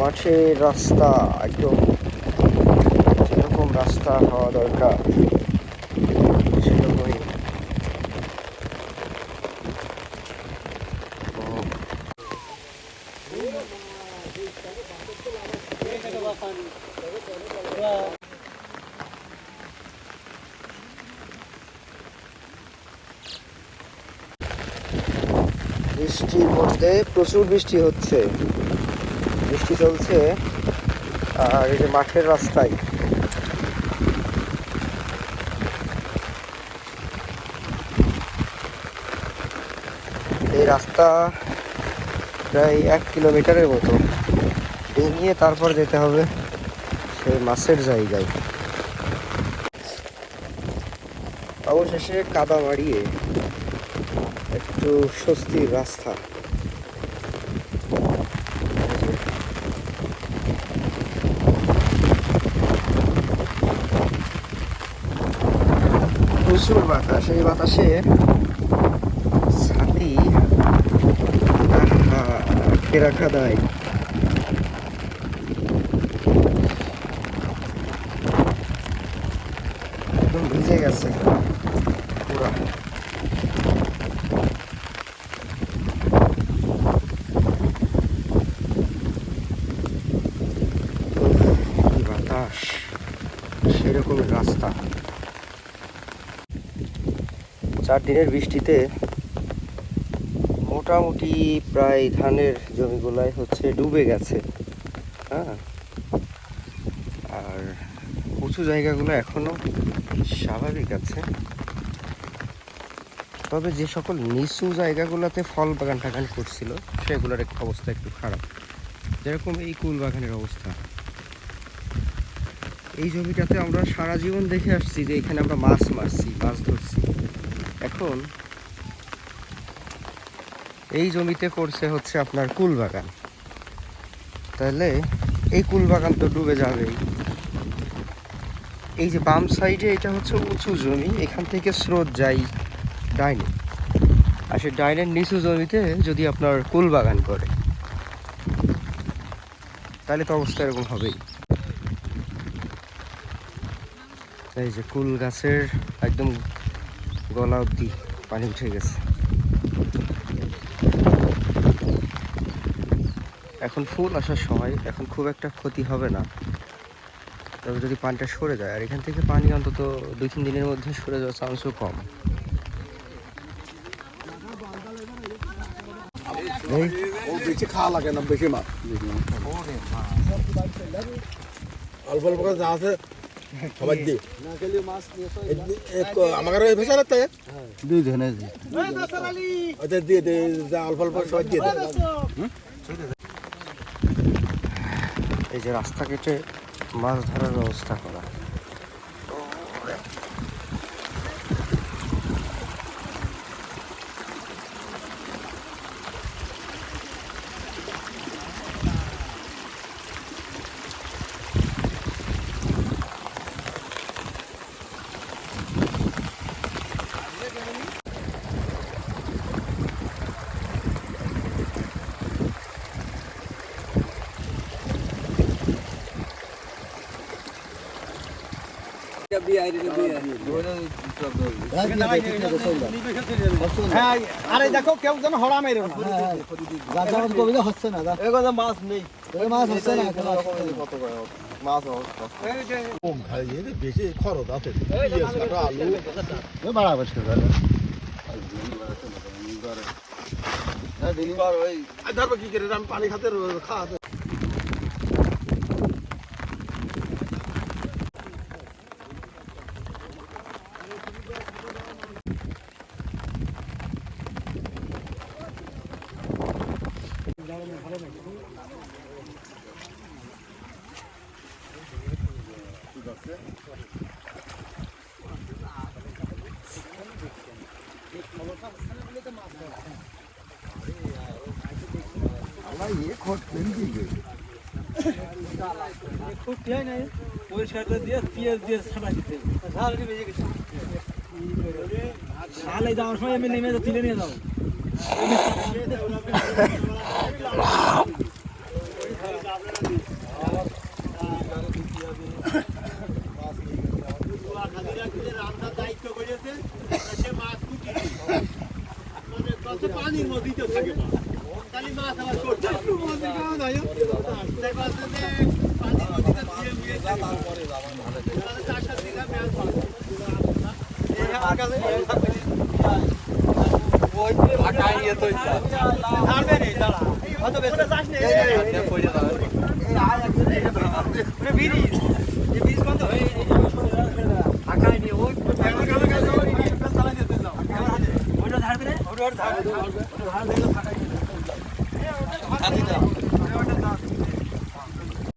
মাঠের রাস্তা একদম যেরকম রাস্তা হওয়া দরকার সেরকমই। বৃষ্টির মধ্যে প্রচুর বৃষ্টি হচ্ছে। বৃষ্টি চলছে, আর এই যে মাঠের রাস্তায়। এই রাস্তা প্রায় এক কিলোমিটারের মতো। ডিঙিয়ে তারপর যেতে হবে সেই মাছের জায়গায়। অবশেষে কাদা মারিয়ে একটু স্বস্তির রাস্তা। প্রচুর বাতাস এই বাতাসে ছাতি রাখা দেয়। একদম ভিজে গেছে পুরা। বাতাস। সেরকম রাস্তা। চার দিনের বৃষ্টিতে মোটামুটি প্রায় ধানের জমিগুলাই হচ্ছে ডুবে গেছে। হ্যাঁ? আর উঁচু জায়গাগুলো এখনও স্বাভাবিক আছে। তবে যে সকল নিচু জায়গাগুলোতে ফল বাগান টাগান করছিল, সেগুলোর একটু অবস্থা একটু খারাপ। যেরকম এই কুল বাগানের অবস্থা। এই জমিটাতে আমরা সারা জীবন দেখে আসছি যে এখানে আমরা মাছ মারছি, মাছ ধরছি। এখন এই জমিতে করছে হচ্ছে আপনার কুল বাগান তাহলে এই কুল বাগান তো ডুবে যাবেই। এই যে বাম সাইডে এটা হচ্ছে উঁচু জমি, এখান থেকে স্রোত যায় ডাইনে। আর সে ডাইনের নিচু জমিতে যদি আপনার কুল বাগান করে, তাহলে তো অবস্থা এরকম হবেই। এই যে কুল গাছের একদম গলা অবধি পানি উঠে গেছে। এখন ফুল আসার সময় এখন খুব একটা ক্ষতি হবে না। তবে যদি পানিটা সরে যায় আর এখান থেকে পানি অন্তত দুই তিন দিনের মধ্যে সরে যাওয়ার চান্সও কম। বেশি খাওয়া লাগে না বেশি মাছ। অল্প অল্প যা আছে সবাই দিয়ে আমার ভেসা লাগতে দুই ধরনের ওদের দিয়ে দে অল্প অল্প সবাই দিয়ে দে। এই যে রাস্তা কেটে মাছ ধরার ব্যবস্থা করা। আরে দেখো কেউ যেন হরা মেরো না। হচ্ছে না মাছ নেই। মাছ হচ্ছে না মাছ বেশি খরচ আছে? আলু বাড়াবার আর ধরবো কি করে আমি পানি খাতে খাওয়াতে পরিষ্কার করে দিয়ে পেঁয়াজ দিয়ে ছাড়া দিতে শালে যাওয়ার সময় আমি নেমে তুলে নিয়ে যাব মধ্যেই থাকে হয় ইয়ে বিড়ি বন্ধ এই ঢাকায় নিয়ে ওই আমার কাছে কাছে ওই চালাই দিতে